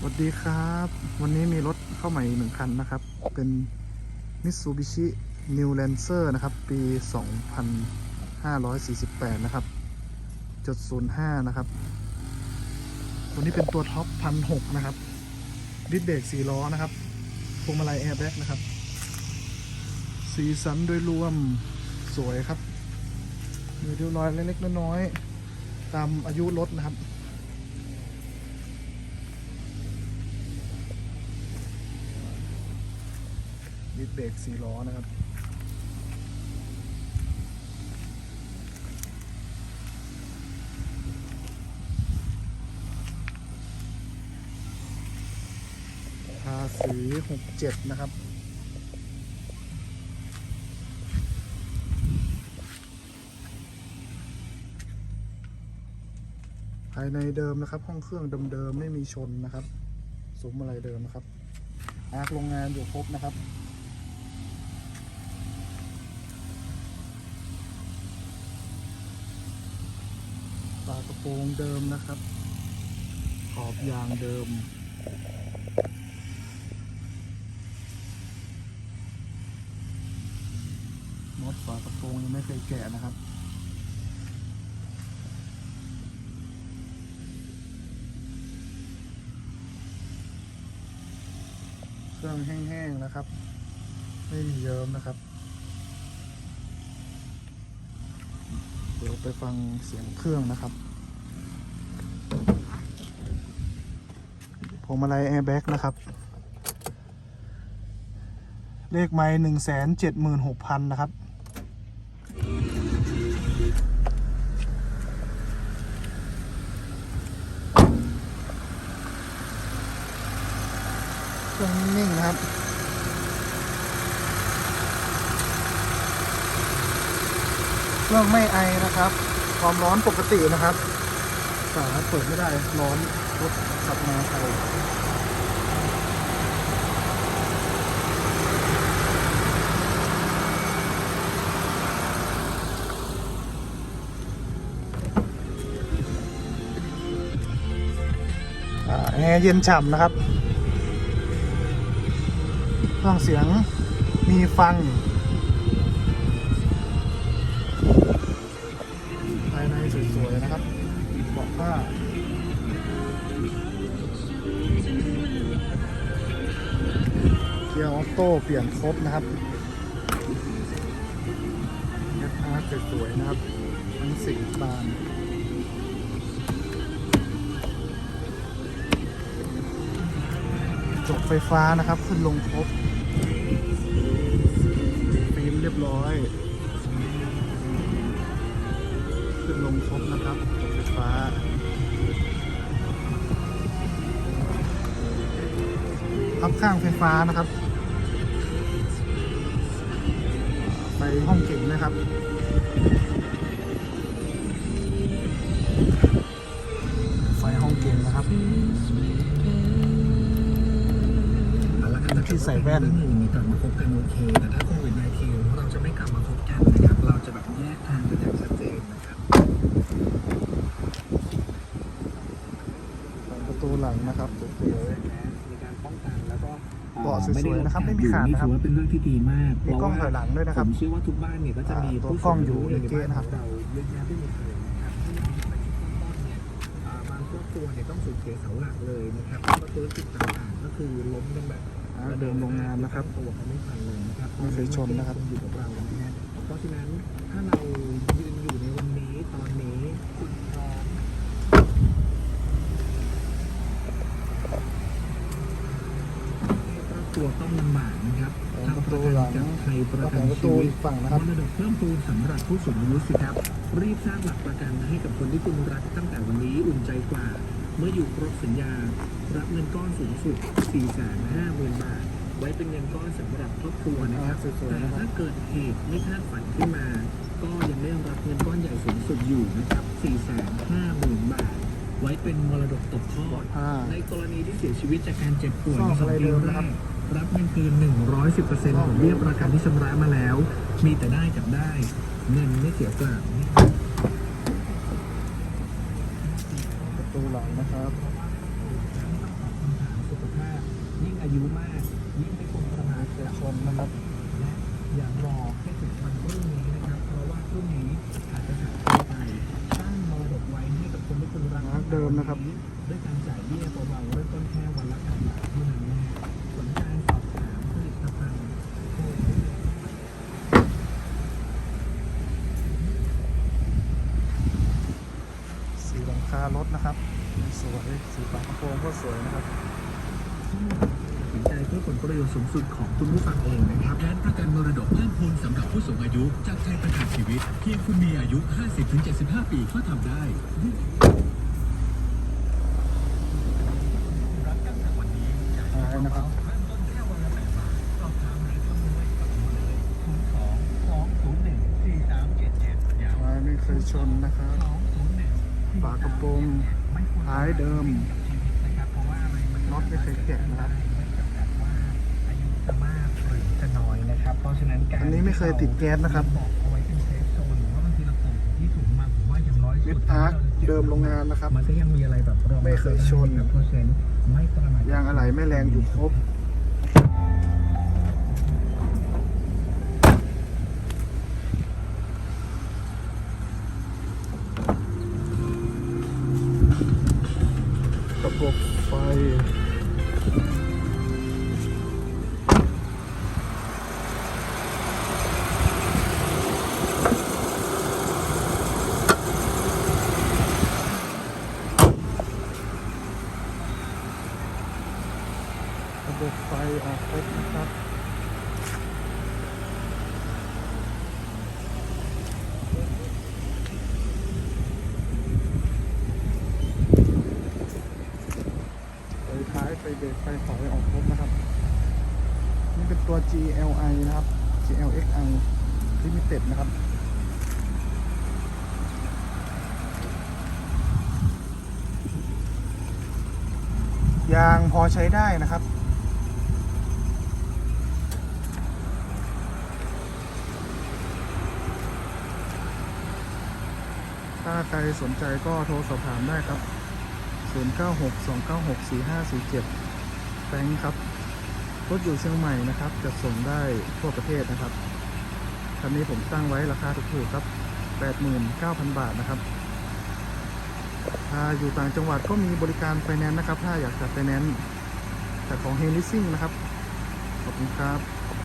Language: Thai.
สวัสดีครับ วันนี้มีรถเข้าใหม่หนึ่งคันนะครับ เป็น Mitsubishi New Lancer นะครับ ปี 2548 นะครับจุด05นะครับ ตัวนี้เป็นตัวท็อปพันหกนะครับดิสเบรกสี่ล้อนะครับพวงมาลัยแอร์แบ็กนะครับ สีสันโดยรวมสวยครับ มีริ้วรอยเล็กๆน้อยๆตามอายุรถนะครับ ดเบรกสี่ล้อนะครับ ภาษีหกเจ็ดนะครับภายในเดิมนะครับ ห้องเครื่องเดิมๆไม่มีชนนะครับซุ้มอะไรเดิมนะครับอาร์คโรงงานอยู่ครบนะครับ ฝากระโปรงเดิมนะครับ ขอบยางเดิมมดฝากระโปรงยังไม่เคยแกะนะครับเครื่องแห้งๆนะครับ ไม่มีเยิ้มนะครับ ดี๋ยวไปฟังเสียงเครื่องนะครับพวงมาลัยแอร์แบ็กนะครับ เลขไม้หนึ่งแสนเจ็ดหมื่นหกพันนะครับ เครื่องนิ่งนะครับ เครื่องไม่ไอนะครับ ความร้อนปกตินะครับฝาเปิดไม่ได้ร้อนรถขับมาไอแอร์เย็นฉ่ำนะครับเครื่องเสียงมีฟัง สวยๆนะครับเบอกผ้าเกียร์ออโต้เปลี่ยนครบนะครับแอดอาร์ตสวยๆนะครับทั้งสีบานจบไฟฟ้านะครับ ขึ้นลงครบฟิล์มเรียบร้อย ลงครบนะครับไฟฟ้าพับข้างไฟฟ้านะครับไปห้องเก่งนะครับไฟห้องเก่งนะครับที่ใส่แว่นเรื่องหนึ่งกลับมาพบกันโอเค แต่ถ้าโควิด -19 เราจะไม่กลับมาพบกันนะครับ เราจะแบบแยกทางกันอย่างชัดเจนนะครับ ประตูหลั งนะครับสวยมีการป้องกันแล้วก็เบาะสวยๆนะครับไม่มีขาดนี่นะครับถือว่าเป็นเรื่องที่ดีมากมีกล้องถอยหลังด้วยนะครับผมเชื่อว่าทุกบ้านเนี่ยก็จะมีอ่าตัวผู้กล้องอยู่สูาในเก๊ะนะครับเราเยอะแยะไปหมดเลยนะครับที่เราไปที่ต้นๆเนี่ยอ่าบางครอบครัวเนี่ยต้องสูญเสียเสาหลักเลยนะครับแล้วก็ธุรกิจต่างๆก็คือล้มกันแบบอ่าเดินโรงงานนะครับตัวเขาไม่ทันเลยนะครับไม่เคยชนนะครับอยู่กับเรานะฮะเพราะฉะนั้นถ้าเรายืนอยู่ในวันนี้ตอนนี้คุณพร้อมตั วต้องลำบากนะครับของประตูหลังทำประกันกับไทยประแล้วกัขนองประตูชีวิอีตกฝั่งนะครับมรดกเพิ่มพูนสำหรับผู้สูงอายุสิครับ รีบสร้างหลักประกันให้กับคนที่คุณรักตั้งแต่วันนี้อุ่นใจกว่า เมื่ออยู่ครบสัญญา รับเงินก้อนสูงสุด 450,000 บาท ไว้เป็นเงินก้อนสำหรับครอบครัวนะครับอ่าสวยๆแต่นะครับถ้าเกิดเหตุไม่คาดฝันขึ้นมา ก็ยังได้รับเงินก้อนใหญ่สูงสุดอยู่นะครับ 450,000 บาทไว้เป็นมรดกตกทอดอ่าในกรณีที่เสียชีวิตจากการเจ็บป่วยซอกในสองอะไรปีเดิมแรนะครับก รับเงินคืน 110%ของเบี้ยประกันที่ชำระมาแล้ว มีแต่ได้กับได้ เงินไม่เสียเปล่าประตูหลังนะครับสุขภาพยิ่งอายุมาก ยิ่งไม่ควรประมาทเกิดชนนะครับและอย่ารอให้ถึงวันพรุ่งนี้นะครับ เพราะว่าพรุ่งนี้อาจจะขาดตัไปสร้างมรดกไว้ให้กับคนที่คุณรักเดิมนะครับ ด้วยการจ่ายเบี้ยเบาๆารถนะครับ สวยสีฝากระโปรงก็สวยนะครับตัดสินใจเพื่อผลประโยชน์สูงสุดของคุณผู้ฟังเองนะครับแผนประกันมรดกเพิ่มพูนสำหรับผู้สูงอายุ จากไทยประกันชีวิตเพียงคุณมีอายุ 50-75 ปีก็ทำได้รับตั้งแต่วันนี้จ่ายหายนะครับเริ่มต้นแค่วันละแปดบาทสอบถามหาข้อมูลไว้กับผมเลยศูนย์สองสองศูนย์หนึ่งสี่สามเจ็ดเจ็ดยาวท้ายไม่เคยชนนะครับ ฝากระโปรงไม่ควรท้ายเดิมชีวิตนะครับเพราะว่าอะไรมันน็อตไม่เคยแกะนะครับไม่จำกัดว่าอายุจะมากหรือจะน้อยนะครับเพราะฉะนั้นการอันนี้ไม่เคยติดแก๊สนะครับบอกเอาไว้เป็นเซฟโซนหรือว่าบางทีเราเปิดที่ถุงมาผมว่าอย่างน้อยสุมิดดอาร์คเดิมโรงงานนะครับ มันก็ยังมีอะไรแบบรองรับไม่เคยชนได้ะเพราะฉะนั้นไม่ประมาทยางอะไหล่ไม่แรงอยู่ครบ ตัว GLI นะครับ GLXI Limited นะครับ ยางพอใช้ได้นะครับถ้าใครสนใจก็โทรสอบถามได้ครับ 0962964547 แฟงครับ รถอยู่เชียงใหม่นะครับ จะส่งได้ทั่วประเทศนะครับคันนี้ผมตั้งไว้ราคาถูกๆครับ 89,000 บาทนะครับถ้าอยู่ต่างจังหวัดก็มีบริการไฟแนนซ์นะครับ ถ้าอยากจัดไฟแนนซ์แต่ของเฮลิซิ่งนะครับ ขอบคุณครับ